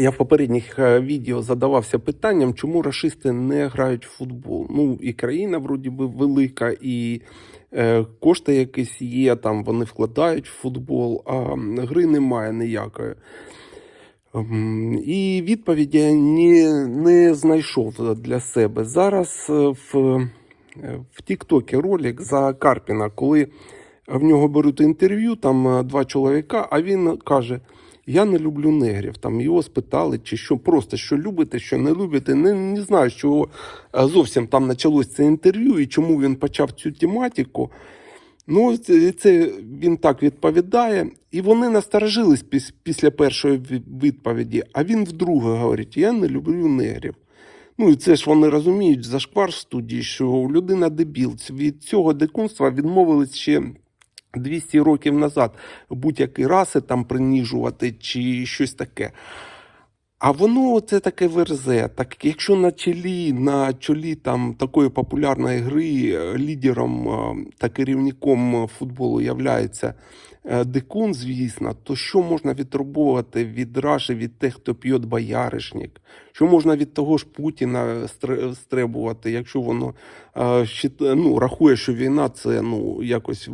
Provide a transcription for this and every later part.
Я в попередніх е, відео задавався питанням, чому рашисти не грають в футбол. Ну і країна вроді би велика, і е, кошти якісь є, там вони вкладають в футбол, а гри немає ніякої. Ем, І відповіді я не, не знайшов для себе. Зараз е, в, е, в Тіктокі ролик за Карпіна, коли в нього беруть інтерв'ю, там е, два чоловіка, а він каже: Я не люблю негрів. Там його спитали, чи що просто що любите, що не любите. Не, не знаю, чого е, зовсім там почалось це інтерв'ю і чому він почав цю тематику. Ну, це, це він так відповідає, і вони насторожились піс, після першої відповіді. А він вдруге говорить: Я не люблю негрів. Ну і це ж вони розуміють зашквар в студії, що людина дебіл. Від цього дикунства відмовились ще 200 років назад будь-які раси там приніжувати чи щось таке. А воно це таке верзе. Так якщо на чолі, на чолі там такої популярної гри е, лідером е, та керівником футболу являється е, дикун, звісно, то що можна відрубувати від Раші, від тих, хто п'є бояришник? Що можна від того ж Путіна стребувати, якщо воно ну, рахує, що війна це ну, якось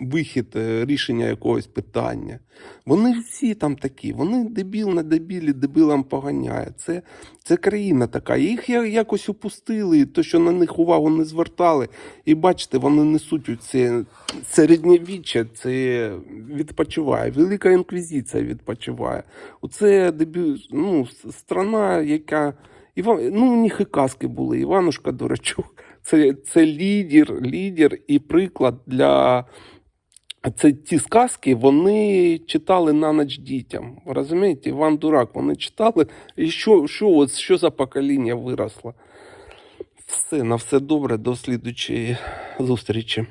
вихід е, рішення якогось питання. Вони всі там такі, вони дебіл на дебілі, дебілам поганяє. Це, це країна така. Їх якось упустили, то, що на них увагу не звертали. І бачите, вони несуть це середньовіччя, це відпочиває. Велика інквізиція відпочиває. Оце дебіл, ну, страна, яка. Іван, ну, у них і казки були. Іванушка Дурачок. Це, це лідер, лідер і приклад для. Це ті сказки вони читали на ніч дітям. Розумієте, Іван Дурак, вони читали, і що, що, от, що за покоління виросло. Все, на все добре, до слідучої зустрічі.